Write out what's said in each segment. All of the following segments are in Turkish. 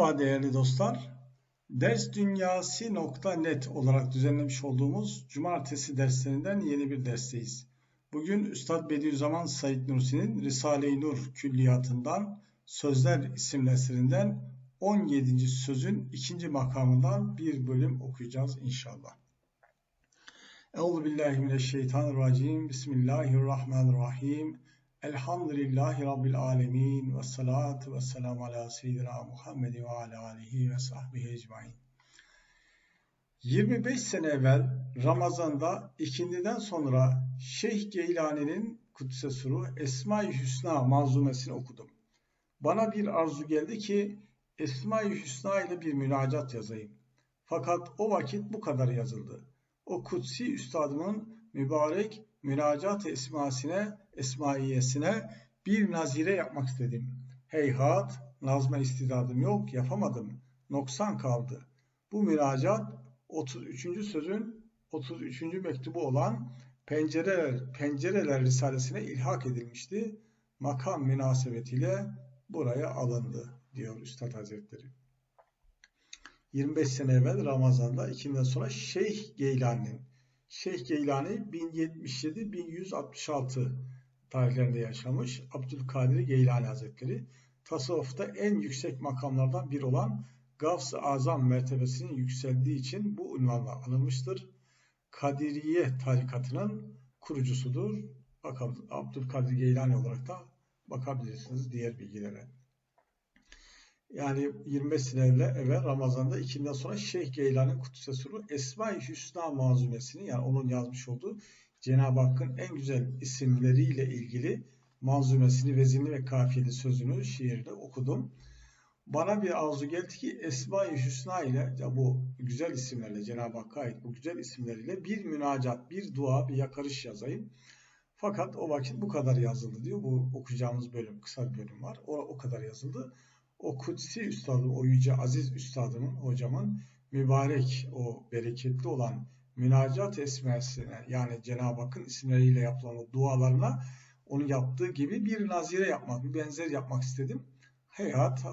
Merhaba değerli dostlar. Dersdünyasi.net olarak düzenlemiş olduğumuz cumartesi derslerinden yeni bir dersteyiz. Bugün Üstad Bediüzzaman Said Nursi'nin Risale-i Nur külliyatından Sözler isimli eserinden 17. sözün ikinci makamından bir bölüm okuyacağız inşallah. Euzubillahimineşşeytanirracim. Bismillahirrahmanirrahim. Elhamdülillahi Rabbil alemin ve salatu ve selamu ala seyyidina Muhammed ve ala alihi ve sahbihi ecmain. 25 sene evvel Ramazan'da ikindiden sonra Şeyh Geylani'nin Kudüs'e suru Esma-i Hüsna manzumesini okudum. Bana bir arzu geldi ki Esma-i Hüsna ile bir münacat yazayım. Fakat o vakit bu kadar yazıldı. O kutsi üstadımın mübarek münacat esmasine, esmaiyesine bir nazire yapmak istedim. Heyhat, nazma istidadım yok, yapamadım. Noksan kaldı. Bu müracaat 33. sözün 33. mektubu olan Pencereler, Pencereler Risalesine ilhak edilmişti. Makam münasebetiyle buraya alındı diyor Üstad Hazretleri. 25 sene evvel Ramazan'da ikinden sonra Şeyh Geylani'nin Şeyh Geylani 1077-1166 tarihlerinde yaşamış. Abdülkadir Geylani Hazretleri tasavvufta en yüksek makamlardan biri olan Gavs-ı Azam mertebesinin yükseldiği için bu unvanla anılmıştır. Kadiriye tarikatının kurucusudur. Bakalım Abdülkadir Geylani olarak da bakabilirsiniz diğer bilgilere. Yani 25 sene evvel Ramazan'da ikinden sonra Şeyh Geylani Kutse Suru Esma-i Hüsna manzumesini yani onun yazmış olduğu Cenab-ı Hakk'ın en güzel isimleriyle ilgili manzumesini, vezinli ve kafiyeli sözünü şiirde okudum. Bana bir arzu geldi ki Esma-i Hüsna ile bu güzel isimlerle Cenab-ı Hakk'a ait bu güzel isimleriyle bir münacat, bir dua, bir yakarış yazayım. Fakat o vakit bu kadar yazıldı diyor. Bu okuyacağımız bölüm, kısa bir bölüm var. O, o kadar yazıldı o kutsi üstadım, o yüce aziz üstadımın, hocamın mübarek, o bereketli olan münacat esmesine yani Cenab-ı Hakk'ın isimleriyle yapılan o dualarına onu yaptığı gibi bir nazire yapmak, bir benzer yapmak istedim. Hayat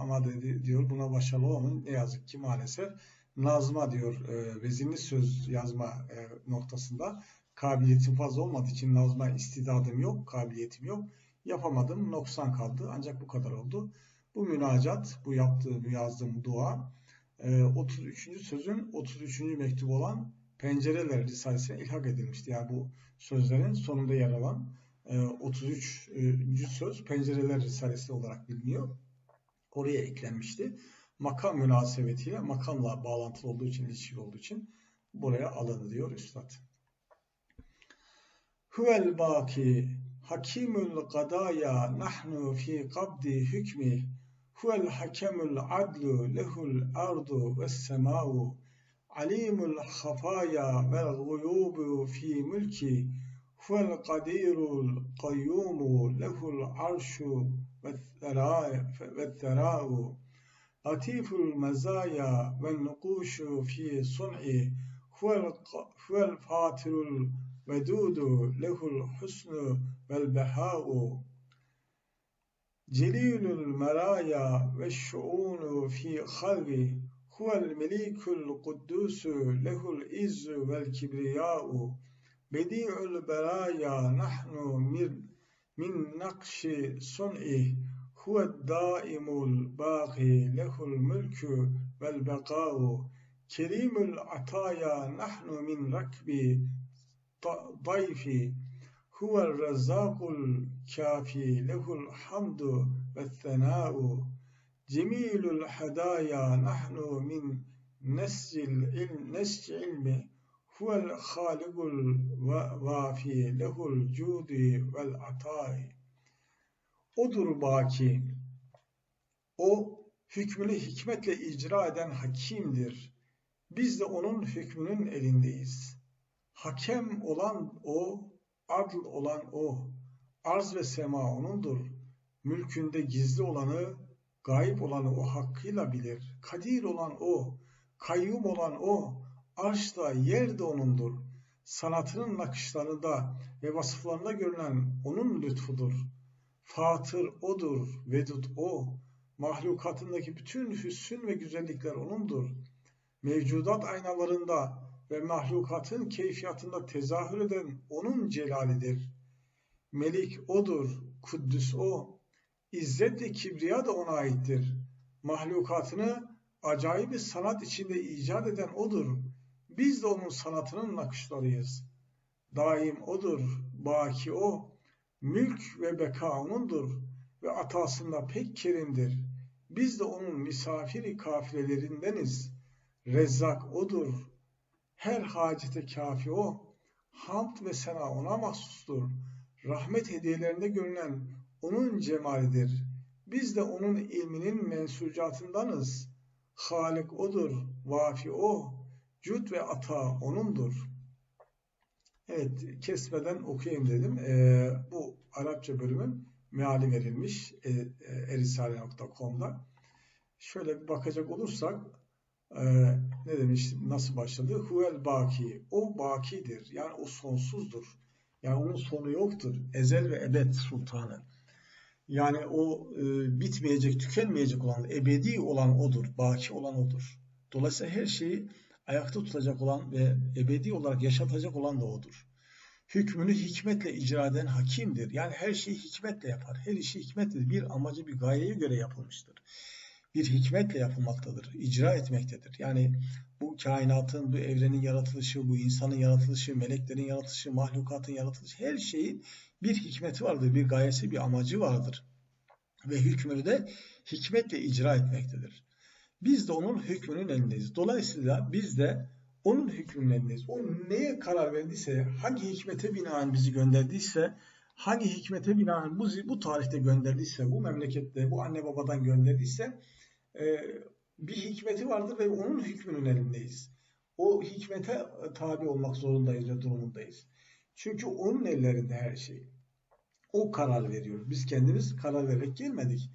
ama dedi, diyor buna başarılı olmanın ne yazık ki maalesef nazma diyor e, vezinli söz yazma e, noktasında kabiliyetim fazla olmadığı için nazma istidadım yok, kabiliyetim yok. Yapamadım, noksan kaldı. Ancak bu kadar oldu. Bu münacat, bu yaptığım, yazdığım dua 33. E, sözün 33. mektubu olan Pencereler Risalesi'ne ilhak edilmişti. Yani bu sözlerin sonunda yer alan 33. E, söz Pencereler Risalesi olarak biliniyor. Oraya eklenmişti. Makam münasebetiyle, makamla bağlantılı olduğu için, ilişkili olduğu için buraya alındı diyor Üstad. Huvel baki hakimul kadaya nahnu fi kabdi hükmi huvel hakemul adlu lehul ardu ve semau عليم الخفايا والغيوب الغيوب في ملكي هو القدير القيوم له العرش والثراء لطيف المزايا والنقوش في صنعي هو الفاتر الودود له الحسن والبهاء. جليل المرايا والشؤون في خلقي هو المليك القدوس له العز والكبرياء بديع البرايا نحن من, من نقش صنعه هو الدائم الباقي له الملك والبقاء كريم العطايا نحن من ركب ضيفي هو الرزاق الكافي له الحمد والثناء cemilul hadaya nahnu min nescil ilm nesc ilmi huvel halikul vafi lehul cudi vel atai odur baki o hükmünü hikmetle icra eden hakimdir. Biz de onun hükmünün elindeyiz. Hakem olan o, adl olan o, arz ve sema onundur. Mülkünde gizli olanı, gayip olanı o hakkıyla bilir. Kadir olan o, kayyum olan o, arşta, yer de onundur. Sanatının nakışlarında ve vasıflarında görülen onun lütfudur. Fatır odur, vedud o. Mahlukatındaki bütün hüsn ve güzellikler O'nundur. Mevcudat aynalarında ve mahlukatın keyfiyatında tezahür eden O'nun celalidir. Melik O'dur, Kuddüs O. İzzet ve kibriya da O'na aittir. Mahlukatını acayip bir sanat içinde icat eden O'dur. Biz de O'nun sanatının nakışlarıyız. Daim O'dur, baki O. Mülk ve beka O'nundur ve atasında pek kerimdir. Biz de O'nun misafiri kafilelerindeniz. Rezzak O'dur. Her hacete kafi O. Hamd ve sena O'na mahsustur. Rahmet hediyelerinde görünen O'nun cemalidir. Biz de O'nun ilminin mensucatındanız. Halik O'dur, vafi O. Cüd ve ata O'nundur. Evet, kesmeden okuyayım dedim. Ee, bu Arapça bölümün meali verilmiş e, e, erisale.com'da. Şöyle bir bakacak olursak e, ne demiş, nasıl başladı? Huvel baki, o bakidir. Yani o sonsuzdur. Yani onun sonu yoktur. Ezel ve ebed sultanı. Yani o e, bitmeyecek, tükenmeyecek olan, ebedi olan odur, baki olan odur. Dolayısıyla her şeyi ayakta tutacak olan ve ebedi olarak yaşatacak olan da odur. Hükmünü hikmetle icra eden hakimdir. Yani her şeyi hikmetle yapar. Her işi hikmetle bir amacı, bir gayeye göre yapılmıştır. Bir hikmetle yapılmaktadır, icra etmektedir. Yani bu kainatın, bu evrenin yaratılışı, bu insanın yaratılışı, meleklerin yaratılışı, mahlukatın yaratılışı, her şeyin bir hikmeti vardır, bir gayesi, bir amacı vardır. Ve hükmünü de hikmetle icra etmektedir. Biz de onun hükmünün elindeyiz. Dolayısıyla biz de onun hükmünün elindeyiz. O neye karar verdiyse, hangi hikmete binaen bizi gönderdiyse, hangi hikmete binaen bu, bu tarihte gönderdiyse, bu memlekette, bu anne babadan gönderdiyse e, bir hikmeti vardır ve onun hükmünün elindeyiz. O hikmete tabi olmak zorundayız ve durumundayız. Çünkü onun ellerinde her şey. O karar veriyor. Biz kendimiz karar vererek gelmedik.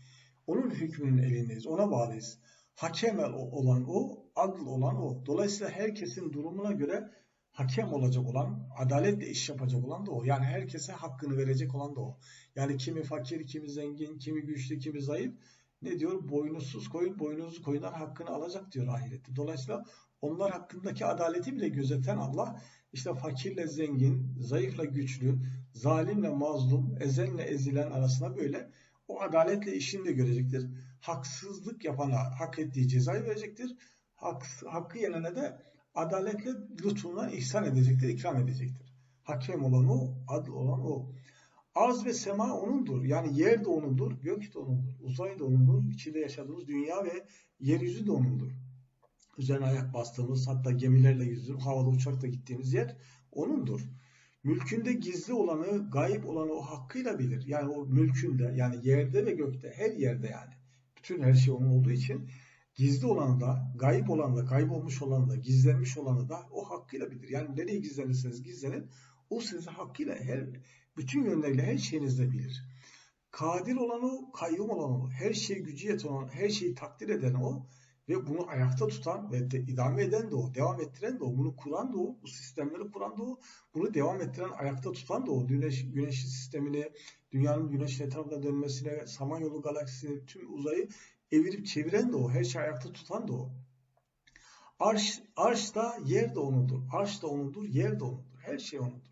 Onun hükmünün elindeyiz. Ona bağlıyız. Hakem olan o, adl olan o. Dolayısıyla herkesin durumuna göre hakem olacak olan, adaletle iş yapacak olan da o. Yani herkese hakkını verecek olan da o. Yani kimi fakir, kimi zengin, kimi güçlü, kimi zayıf. Ne diyor? Boynuzsuz koyun, boynuzlu koyunlar hakkını alacak diyor ahirette. Dolayısıyla onlar hakkındaki adaleti bile gözeten Allah, işte fakirle zengin, zayıfla güçlü, zalimle mazlum, ezenle ezilen arasında böyle o adaletle işini de görecektir. Haksızlık yapana hak ettiği cezayı verecektir. Hak, hakkı yenene de adaletle lütfunla ihsan edecektir, ikram edecektir. Hakem olan o, adıl olan o. Arz ve sema onundur. Yani yer de onundur, gök de onundur. Uzay da onundur. içinde yaşadığımız dünya ve yeryüzü de onundur. Üzerine ayak bastığımız, hatta gemilerle yüzdüğümüz, havada uçakla gittiğimiz yer onundur. Mülkünde gizli olanı, gayip olanı o hakkıyla bilir. Yani o mülkünde, yani yerde ve gökte, her yerde yani. Bütün her şey onun olduğu için gizli olanı da, gayip olanı da, kaybolmuş olanı da, gizlenmiş olanı da o hakkıyla bilir. Yani nereye gizlenirseniz gizlenin, o sizi hakkıyla her, bütün yönleriyle her şeyinizde bilir. Kadir olan o, kayyum olan o, her şey gücü yeten olan, her şeyi takdir eden o ve bunu ayakta tutan ve de, idame eden de o, devam ettiren de o, bunu kuran da o, bu sistemleri kuran da o, bunu devam ettiren, ayakta tutan da o, güneş, güneş sistemini, dünyanın güneşin etrafında dönmesine, Samanyolu galaksisini, tüm uzayı evirip çeviren de o, her şeyi ayakta tutan da o. Arş, arş da yer de onundur, arş da onundur, yer de onundur, her şey onundur.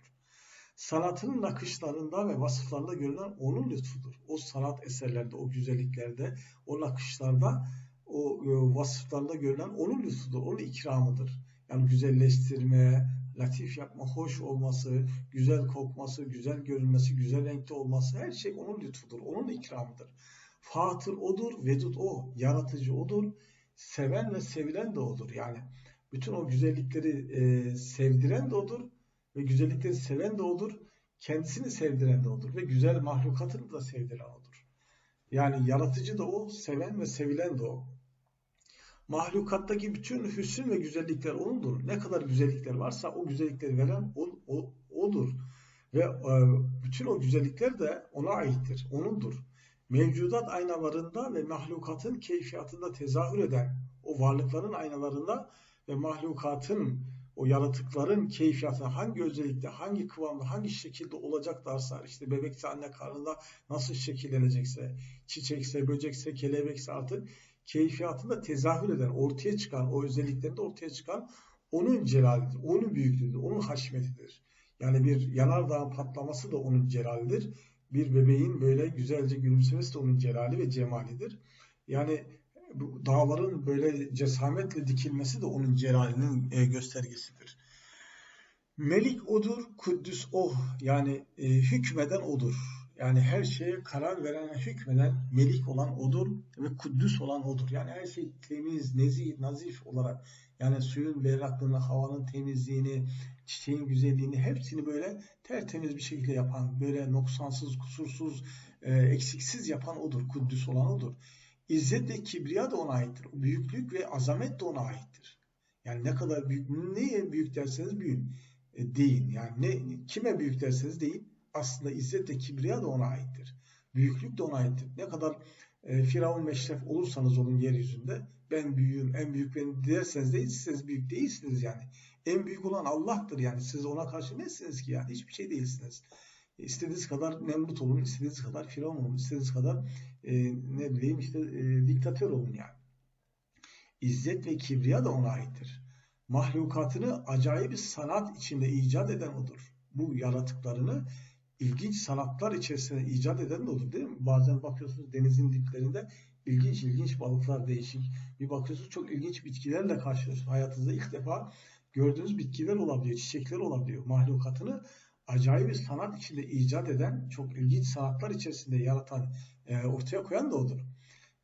Sanatının nakışlarında ve vasıflarında görülen onun lütfudur. O sanat eserlerde, o güzelliklerde, o nakışlarda o e, vasıflarında görülen onun lütfudur, onun ikramıdır. Yani güzelleştirme, latif yapma, hoş olması, güzel kokması, güzel görünmesi, güzel renkte olması her şey onun lütfudur, onun ikramıdır. Fatır odur, vedud o, yaratıcı odur, seven ve sevilen de odur. Yani bütün o güzellikleri e, sevdiren de odur ve güzellikleri seven de odur, kendisini sevdiren de odur ve güzel mahlukatını da sevdiren odur. Yani yaratıcı da o, seven ve sevilen de o mahlukattaki bütün hüsn ve güzellikler O'nundur. Ne kadar güzellikler varsa o güzellikleri veren o, o, O'dur. Ve e, bütün o güzellikler de O'na aittir, O'nundur. Mevcudat aynalarında ve mahlukatın keyfiyatında tezahür eden o varlıkların aynalarında ve mahlukatın o yaratıkların keyfiyatı hangi özellikte, hangi kıvamda, hangi şekilde olacaklarsa, işte bebekse anne karnında nasıl şekillenecekse, çiçekse, böcekse, kelebekse artık keyfiyatında tezahür eden, ortaya çıkan, o özelliklerinde ortaya çıkan onun celalidir, onun büyüklüğüdür, onun haşmetidir. Yani bir yanardağın patlaması da onun celalidir. Bir bebeğin böyle güzelce gülümsemesi de onun celali ve cemalidir. Yani dağların böyle cesametle dikilmesi de onun celalinin e, göstergesidir. Melik odur, Kuddüs o. Yani e, hükmeden odur. Yani her şeye karar veren, hükmeden melik olan odur ve Kuddüs olan odur. Yani her şey temiz, nezih, nazif olarak yani suyun berraklığını, havanın temizliğini, çiçeğin güzelliğini hepsini böyle tertemiz bir şekilde yapan, böyle noksansız, kusursuz, e, eksiksiz yapan odur. Kuddüs olan odur. İzzet ve kibriya da ona aittir. Büyüklük ve azamet de ona aittir. Yani ne kadar büyük, neye büyük derseniz büyün e, deyin. Yani ne, kime büyük derseniz deyin. Aslında izzet ve kibriya da ona aittir. Büyüklük de ona aittir. Ne kadar e, Firavun meşref olursanız olun yeryüzünde ben büyüğüm, en büyük benim derseniz de siz büyük değilsiniz yani. En büyük olan Allah'tır yani. Siz ona karşı nesiniz ki yani? Hiçbir şey değilsiniz. İstediğiniz kadar Nemrut olun, istediğiniz kadar Firavun olun, istediğiniz kadar e, ne bileyim işte e, diktatör olun yani. İzzet ve kibriya da ona aittir. Mahlukatını acayip bir sanat içinde icat eden odur. Bu yaratıklarını ilginç sanatlar içerisinde icat eden de odur değil mi? Bazen bakıyorsunuz denizin diplerinde ilginç ilginç balıklar değişik. Bir bakıyorsunuz çok ilginç bitkilerle karşılaşıyorsunuz. Hayatınızda ilk defa gördüğünüz bitkiler olabiliyor, çiçekler olabiliyor. Mahlukatını acayip bir sanat içinde icat eden, çok ilginç sanatlar içerisinde yaratan, e, ortaya koyan da odur.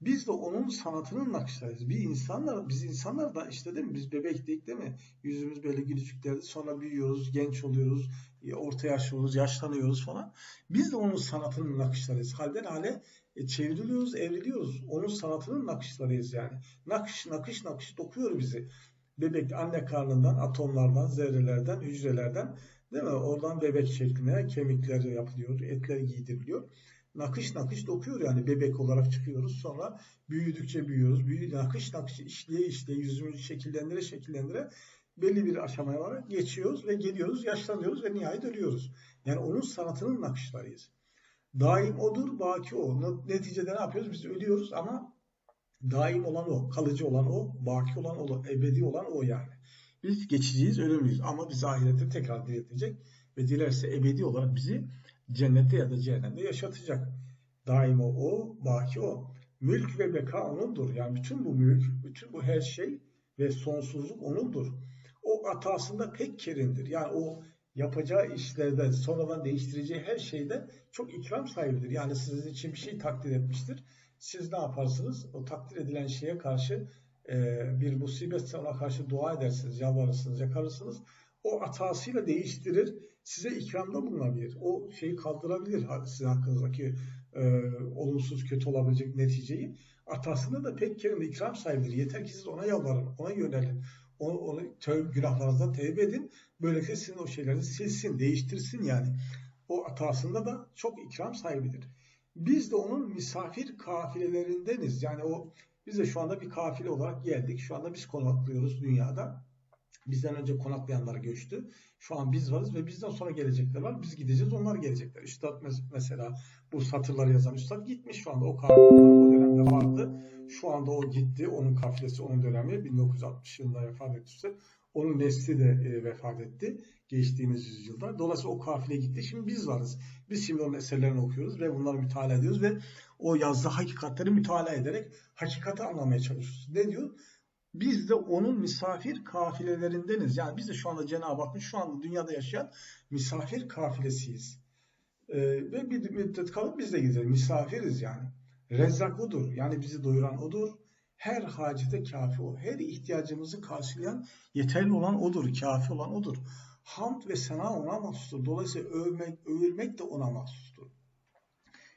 Biz de onun sanatının nakışlarıyız. Bir insanlar, biz insanlar da işte değil mi? Biz bebektik değil mi? Yüzümüz böyle gülücüklerdi. Sonra büyüyoruz, genç oluyoruz, e, orta yaşlı oluyoruz, yaşlanıyoruz falan. Biz de onun sanatının nakışlarıyız. Halden hale e, çevriliyoruz, evriliyoruz. Onun sanatının nakışlarıyız yani. Nakış, nakış, nakış dokuyor bizi. Bebek anne karnından, atomlardan, zerrelerden, hücrelerden Değil mi? Oradan bebek şekline kemikler yapılıyor, etler giydiriliyor. Nakış nakış dokuyor yani bebek olarak çıkıyoruz. Sonra büyüdükçe büyüyoruz. Büyü, nakış nakış işleye işleye yüzümüzü şekillendire şekillendire belli bir aşamaya var geçiyoruz ve geliyoruz, yaşlanıyoruz ve nihayet ölüyoruz. Yani onun sanatının nakışlarıyız. Daim odur, baki o. Neticede ne yapıyoruz? Biz ölüyoruz ama daim olan o, kalıcı olan o, baki olan o, ebedi olan o yani. Biz geçiciyiz, ölümlüyüz ama bizi ahirette tekrar diriltecek ve dilerse ebedi olarak bizi cennette ya da cehennemde yaşatacak. Daima o, baki o. Mülk ve beka onundur. Yani bütün bu mülk, bütün bu her şey ve sonsuzluk onundur. O atasında pek kerindir. Yani o yapacağı işlerde, sonradan değiştireceği her şeyde çok ikram sahibidir. Yani sizin için bir şey takdir etmiştir. Siz ne yaparsınız? O takdir edilen şeye karşı bir musibetse ona karşı dua edersiniz, yalvarırsınız, yakarırsınız. O atasıyla değiştirir, size ikramda bulunabilir. O şeyi kaldırabilir sizin hakkınızdaki e, olumsuz, kötü olabilecek neticeyi. Atasında da pek kerimde ikram sahibidir. Yeter ki siz ona yalvarın, ona yönelin. Onu, onu tövbe, günahlarınızdan tevbe edin. Böylelikle sizin o şeyleri silsin, değiştirsin yani. O atasında da çok ikram sahibidir. Biz de onun misafir kafilelerindeniz. Yani o biz de şu anda bir kafile olarak geldik. Şu anda biz konaklıyoruz dünyada. Bizden önce konaklayanlar göçtü. Şu an biz varız ve bizden sonra gelecekler var. Biz gideceğiz, onlar gelecekler. Üstad mesela bu satırları yazan Üstad gitmiş şu anda. O kafile dönemde vardı. Şu anda o gitti. Onun kafilesi onun dönemi 1960 yılında vefat etti. Onun nesli de e, vefat etti geçtiğimiz yüzyılda. Dolayısıyla o kafile gitti. Şimdi biz varız. Biz şimdi onun eserlerini okuyoruz ve bunları mütalaa ediyoruz ve o yazdığı hakikatleri mütalaa ederek hakikati anlamaya çalışıyoruz. Ne diyor? Biz de onun misafir kafilelerindeniz. Yani biz de şu anda Cenab-ı Hakk'ın şu anda dünyada yaşayan misafir kafilesiyiz. Ee, ve bir müddet kalıp biz de gideriz. Misafiriz yani. Rezzak odur. Yani bizi doyuran odur. Her hacete kafi o. Her ihtiyacımızı karşılayan yeterli olan odur. Kafi olan odur. Hamd ve sena ona mahsustur. Dolayısıyla övmek, övülmek de ona mahsustur.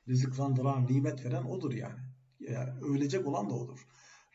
Rızıklandıran, nimet veren odur yani. yani övülecek olan da odur.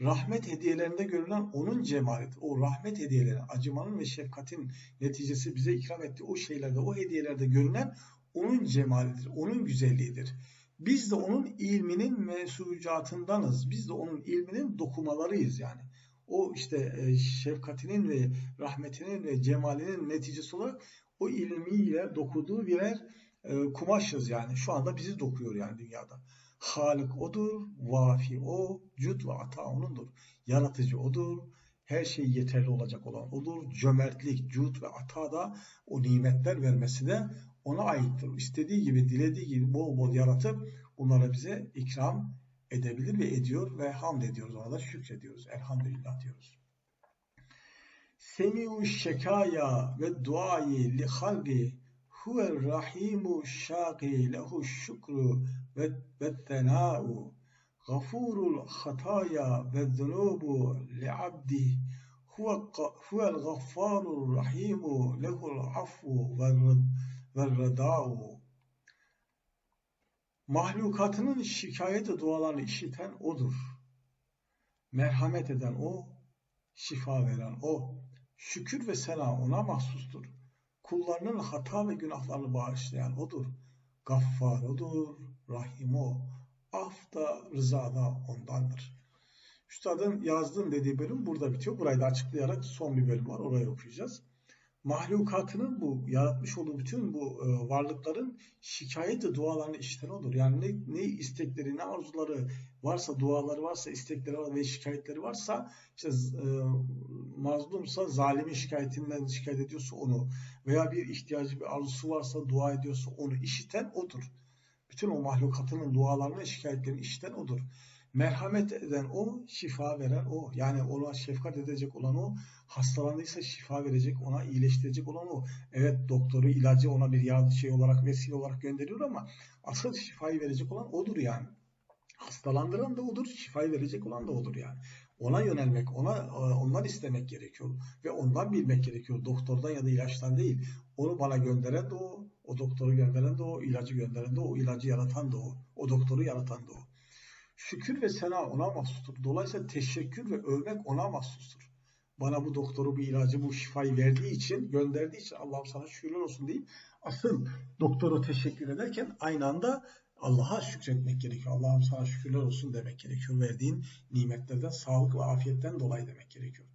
Rahmet hediyelerinde görülen onun cemalidir. O rahmet hediyeleri, acımanın ve şefkatin neticesi bize ikram ettiği o şeylerde, o hediyelerde görünen onun cemalidir, onun güzelliğidir. Biz de onun ilminin mensucatındanız. Biz de onun ilminin dokumalarıyız yani. o işte e, şefkatinin ve rahmetinin ve cemalinin neticesi olarak o ilmiyle dokuduğu birer e, kumaşız yani. Şu anda bizi dokuyor yani dünyada. Halik odur, vafi o, cüd ve ata onundur. Yaratıcı odur, her şey yeterli olacak olan odur. Cömertlik, cüd ve ata da o nimetler vermesi de ona aittir. İstediği gibi, dilediği gibi bol bol yaratıp bunlara bize ikram edebilir ve ediyor ve hamd ediyoruz. Ona da şükrediyoruz. Elhamdülillah diyoruz. Semi'u şekaya ve duayı li halgi huvel rahimu şaki lehu şükru ve vettenâ'u gafurul hataya ve zunubu li abdi huvel gaffarul rahimu lehul affu ve redâ'u Mahlukatının şikayet dualarını işiten O'dur. Merhamet eden O, şifa veren O. Şükür ve sena O'na mahsustur. Kullarının hata ve günahlarını bağışlayan O'dur. Gaffar O'dur, Rahim O. Af da, rıza da O'ndandır. Üstadın yazdığım dediği bölüm burada bitiyor. Burayı da açıklayarak son bir bölüm var. Orayı okuyacağız mahlukatının bu yaratmış olduğu bütün bu e, varlıkların şikayet ve dualarını işiten odur. Yani ne, ne istekleri, ne arzuları varsa, duaları varsa, istekleri var ve şikayetleri varsa, işte e, mazlumsa zalimin şikayetinden şikayet ediyorsa onu veya bir ihtiyacı, bir arzusu varsa dua ediyorsa onu işiten odur. Bütün o mahlukatının dualarını, şikayetlerini işiten odur. Merhamet eden o, şifa veren o. Yani ona şefkat edecek olan o, hastalandıysa şifa verecek, ona iyileştirecek olan o. Evet doktoru, ilacı ona bir yardım şey olarak, vesile olarak gönderiyor ama asıl şifayı verecek olan odur yani. Hastalandıran da odur, şifayı verecek olan da odur yani. Ona yönelmek, ona e, ondan istemek gerekiyor ve ondan bilmek gerekiyor. Doktordan ya da ilaçtan değil. Onu bana gönderen de o, o doktoru gönderen de o, ilacı gönderen de o, ilacı yaratan da o, o doktoru yaratan da o. Şükür ve sena ona mahsustur. Dolayısıyla teşekkür ve övmek ona mahsustur. Bana bu doktoru, bu ilacı, bu şifayı verdiği için, gönderdiği için Allah'ım sana şükürler olsun deyip asıl doktora teşekkür ederken aynı anda Allah'a şükretmek gerekiyor. Allah'ım sana şükürler olsun demek gerekiyor. Verdiğin nimetlerden, sağlık ve afiyetten dolayı demek gerekiyor.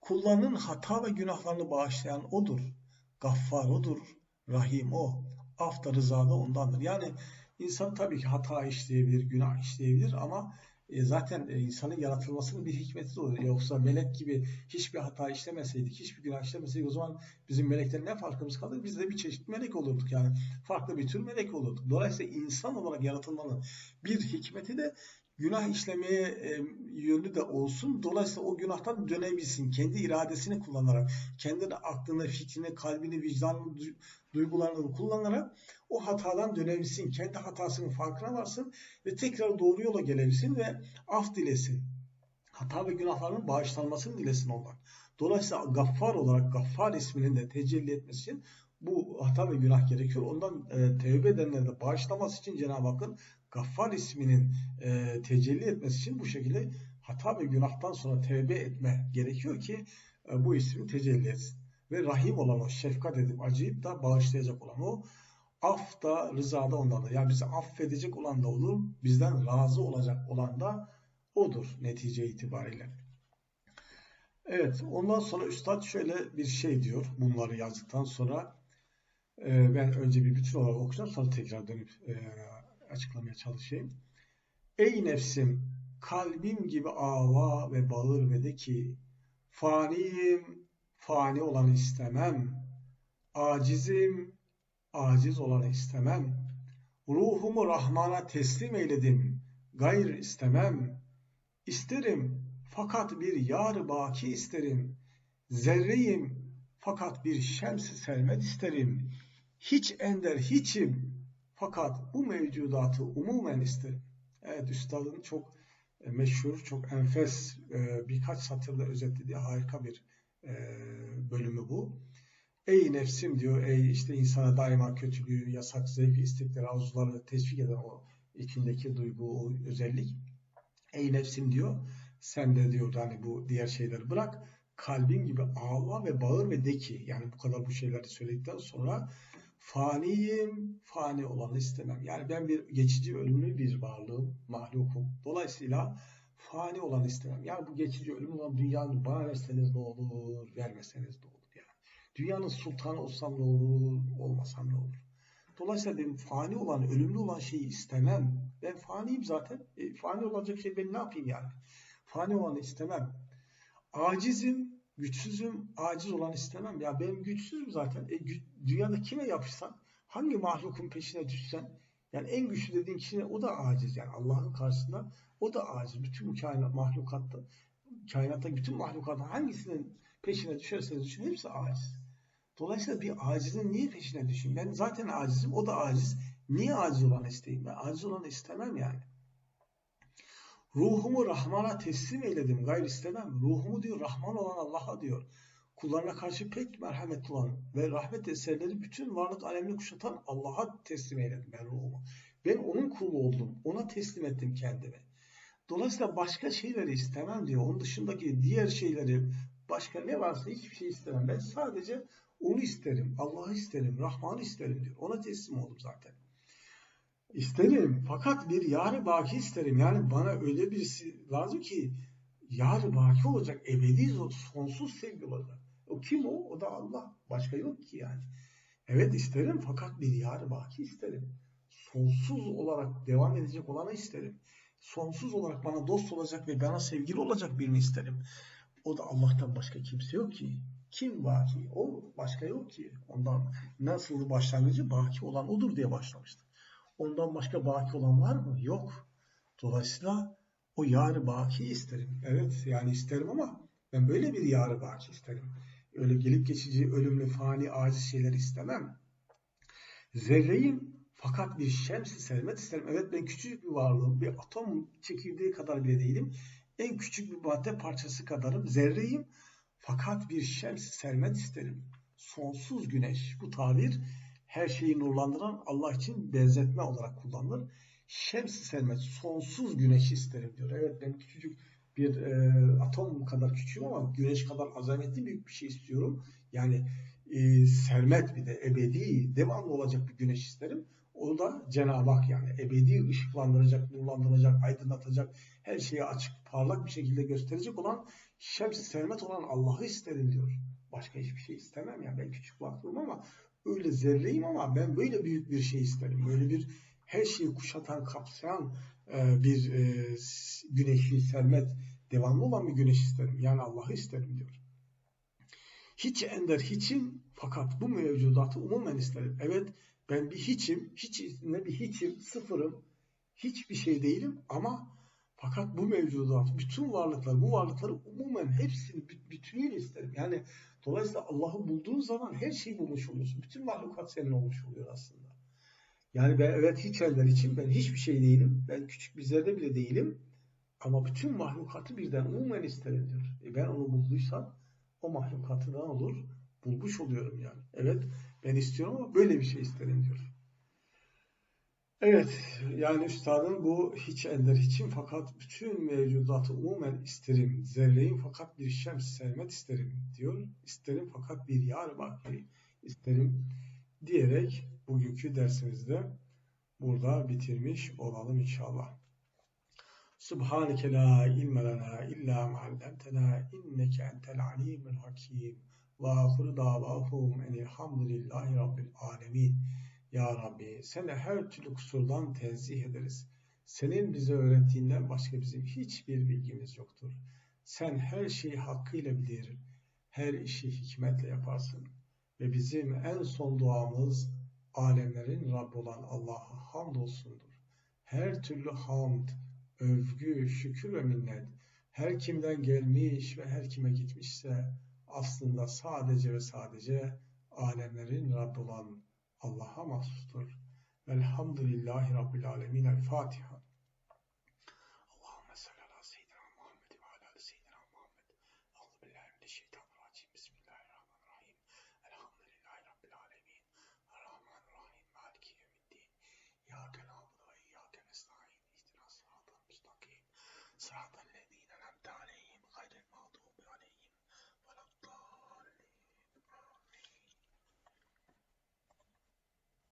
Kullarının hata ve günahlarını bağışlayan O'dur. Gaffar O'dur. Rahim O. Af da rıza da ondandır. Yani İnsan tabii ki hata işleyebilir, günah işleyebilir ama e, zaten e, insanın yaratılmasının bir hikmeti de oluyor. Yoksa melek gibi hiçbir hata işlemeseydik, hiçbir günah işlemeseydik o zaman bizim melekten ne farkımız kalır? Biz de bir çeşit melek olurduk yani. Farklı bir tür melek olurduk. Dolayısıyla insan olarak yaratılmanın bir hikmeti de günah işlemeye e, yönlü de olsun. Dolayısıyla o günahtan dönebilsin. Kendi iradesini kullanarak, kendi aklını, fikrini, kalbini, vicdanını, duygularını kullanarak o hatadan dönebilsin. Kendi hatasının farkına varsın ve tekrar doğru yola gelebilsin ve af dilesin. Hata ve günahlarının bağışlanmasını dilesin ondan. Dolayısıyla gaffar olarak gaffar isminin de tecelli etmesi için bu hata ve günah gerekiyor. Ondan e, tevbe edenlere de bağışlaması için Cenab-ı Hakk'ın Gaffar isminin e, tecelli etmesi için bu şekilde hata ve günahtan sonra tevbe etme gerekiyor ki e, bu ismi tecelli etsin. Ve rahim olan o, şefkat edip acıyıp da bağışlayacak olan o, af da rıza da. Yani bizi affedecek olan da olur, bizden razı olacak olan da odur netice itibariyle. Evet, ondan sonra Üstad şöyle bir şey diyor bunları yazdıktan sonra. E, ben önce bir bütün olarak okuyacağım sonra tekrar dönüp e, açıklamaya çalışayım. Ey nefsim kalbim gibi ava ve bağır ve de ki faniyim fani olanı istemem. Acizim aciz olanı istemem. Ruhumu Rahman'a teslim eyledim. Gayr istemem. İsterim fakat bir yar baki isterim. Zerreyim fakat bir şems-i sermet isterim. Hiç ender hiçim fakat bu mevcudatı umumen isterim. Evet üstadın çok e, meşhur, çok enfes e, birkaç satırda özetlediği harika bir e, bölümü bu. Ey nefsim diyor, ey işte insana daima kötülüğü, yasak, zevki, istekleri, arzuları teşvik eden o içindeki duygu, o özellik. Ey nefsim diyor, sen de diyor hani bu diğer şeyleri bırak, kalbin gibi ağla ve bağır ve de ki, yani bu kadar bu şeyleri söyledikten sonra faniyim, fani olanı istemem. Yani ben bir geçici ölümlü bir varlığım, mahlukum. Dolayısıyla Fani olan istemem. Yani bu geçici ölüm olan dünyanın bana verseniz ne olur, vermeseniz ne olur. Dünyanın sultanı olsam ne olur, olmasam ne olur. Dolayısıyla dedim fani olan, ölümlü olan şeyi istemem. Ben faniyim zaten. E, fani olacak şey ben ne yapayım yani? Fani olanı istemem. Acizim, güçsüzüm, aciz olan istemem. Ya benim güçsüzüm zaten. E, gü dünyada kime yapışsan, hangi mahlukun peşine düşsen, yani en güçlü dediğin kişi o da aciz. Yani Allah'ın karşısında o da aciz. Bütün kainat, mahlukatta, kainatta bütün mahlukatta hangisinin peşine düşerseniz düşün hepsi aciz. Dolayısıyla bir acizin niye peşine düşeyim? Ben zaten acizim, o da aciz. Niye aciz olan isteyeyim? Ben aciz olanı istemem yani. Ruhumu Rahman'a teslim eyledim, gayr istemem. Ruhumu diyor Rahman olan Allah'a diyor. Kullarına karşı pek merhametli olan ve rahmet eserleri bütün varlık alemini kuşatan Allah'a teslim eyledim ben ruhumu. Ben onun kulu oldum. Ona teslim ettim kendimi. Dolayısıyla başka şeyleri istemem diyor. Onun dışındaki diğer şeyleri başka ne varsa hiçbir şey istemem. Ben sadece onu isterim. Allah'ı isterim. Rahman'ı isterim diyor. Ona teslim oldum zaten. İsterim. Fakat bir yarı baki isterim. Yani bana öyle birisi lazım ki yarı baki olacak. Ebedi sonsuz sevgi olacak. O kim o? O da Allah. Başka yok ki yani. Evet isterim fakat bir yarı baki isterim. Sonsuz olarak devam edecek olanı isterim. Sonsuz olarak bana dost olacak ve bana sevgili olacak birini isterim. O da Allah'tan başka kimse yok ki. Kim baki? O başka yok ki. Ondan nasıl başlangıcı baki olan odur diye başlamıştı. Ondan başka baki olan var mı? Yok. Dolayısıyla o yarı baki isterim. Evet yani isterim ama ben böyle bir yarı baki isterim. Öyle gelip geçici, ölümlü, fani, aciz şeyler istemem. Zerreyim fakat bir şemsi sermet isterim. Evet ben küçücük bir varlığım. Bir atom çekirdeği kadar bile değilim. En küçük bir madde parçası kadarım. Zerreyim fakat bir şemsi sermet isterim. Sonsuz güneş. Bu tabir her şeyi nurlandıran Allah için benzetme olarak kullanılır. Şems-i sermet, sonsuz güneş isterim diyor. Evet ben küçücük bir e, atom kadar küçüğüm ama güneş kadar azametli büyük bir şey istiyorum. Yani e, sermet bir de ebedi, devamlı olacak bir güneş isterim. O da Cenab-ı Hak yani ebedi ışıklandıracak, nurlandıracak, aydınlatacak, her şeyi açık, parlak bir şekilde gösterecek olan şems sermet olan Allah'ı isterim diyor. Başka hiçbir şey istemem yani ben küçük varlığım ama öyle zerreyim ama ben böyle büyük bir şey isterim. Böyle bir her şeyi kuşatan, kapsayan e, bir e, güneşi, sermet, devamlı olan bir güneş isterim. Yani Allah'ı isterim diyor. Hiç ender hiçim fakat bu mevcudatı umumen isterim. Evet ben bir hiçim, hiç ne bir hiçim, sıfırım, hiçbir şey değilim ama fakat bu mevcudat, bütün varlıklar, bu varlıkları umumen hepsini, bütünüyle isterim. Yani dolayısıyla Allah'ı bulduğun zaman her şeyi bulmuş oluyorsun. Bütün mahlukat senin olmuş oluyor aslında. Yani ben evet hiç eller için ben hiçbir şey değilim. Ben küçük bir zerre bile değilim. Ama bütün mahlukatı birden umumen isterim diyor. E ben onu bulduysam o mahlukatı ne olur? Bulmuş oluyorum yani. Evet ben istiyorum ama böyle bir şey isterim diyor. Evet, yani üstadın bu hiç ender için fakat bütün mevcudatı umumen isterim. Zerreyim fakat bir şems sermet isterim diyor. İsterim fakat bir yar bakri isterim diyerek bugünkü dersimizde burada bitirmiş olalım inşallah. Subhaneke la ilme lena illa ma'allemtena inneke entel alimul hakim ve ahiru davahum enilhamdülillahi rabbil alemin. Ya Rabbi seni her türlü kusurdan tenzih ederiz. Senin bize öğrettiğinden başka bizim hiçbir bilgimiz yoktur. Sen her şeyi hakkıyla bilir, her işi hikmetle yaparsın. Ve bizim en son duamız alemlerin Rabbi olan Allah'a hamdolsundur. Her türlü hamd, övgü, şükür ve minnet her kimden gelmiş ve her kime gitmişse aslında sadece ve sadece alemlerin Rabbi olan Allah'a mahsustur. Velhamdülillahi Rabbil Alemin. El Fatiha.